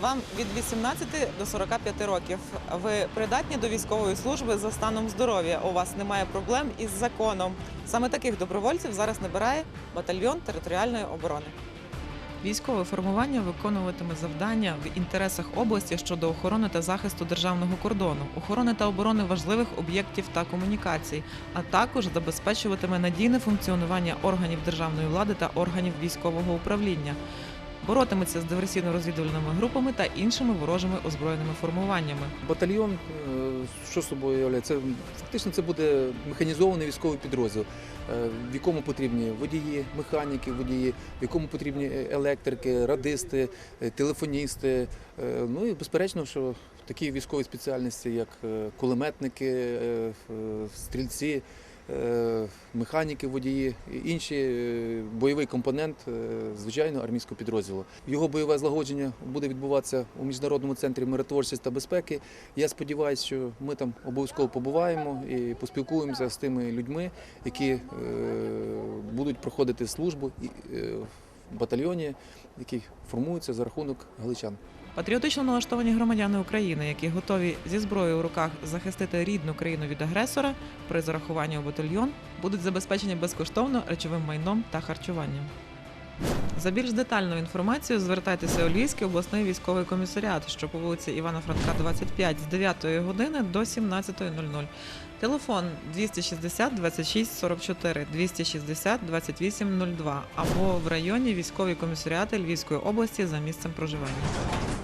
Вам від 18 до 45 років. Ви придатні до військової служби за станом здоров'я. У вас немає проблем із законом. Саме таких добровольців зараз набирає батальйон територіальної оборони. Військове формування виконуватиме завдання в інтересах області щодо охорони та захисту державного кордону, охорони та оборони важливих об'єктів та комунікацій, а також забезпечуватиме надійне функціонування органів державної влади та органів військового управління. Боротиметься з диверсійно-розвідувальними групами та іншими ворожими озброєними формуваннями. Батальйон, е, що собою являє? Це фактично це буде механізований військовий підрозділ, е, в якому потрібні водії, механіки, водії, в якому потрібні електрики, радисти, е, телефоністи. Е, Ну і безперечно, що в такій військовій спеціальності, як е, кулеметники, е, е, стрільці. Е, Механіки, водії, і інші е, бойовий компонент, е, звичайно, армійського підрозділу. Його бойове злагодження буде відбуватися у міжнародному центрі миротворчості та безпеки. Я сподіваюся, що ми там обов'язково побуваємо і поспілкуємося з тими людьми, які будуть проходити службу в батальйоні, який формується за рахунок галичан. Патріотично налаштовані громадяни України, які готові зі зброєю у руках захистити рідну країну від агресора, при зарахуванні у батальйон будуть забезпечені безкоштовно речовим майном та харчуванням. За більш детальною інформацією звертайтеся у Львівський обласний військовий комісаріат, що по вулиці Івана Франка, 25 з 9 години до 17.00. Телефон 260 26 44 260 28 02 або в районі військові комісаріати Львівської області за місцем проживання.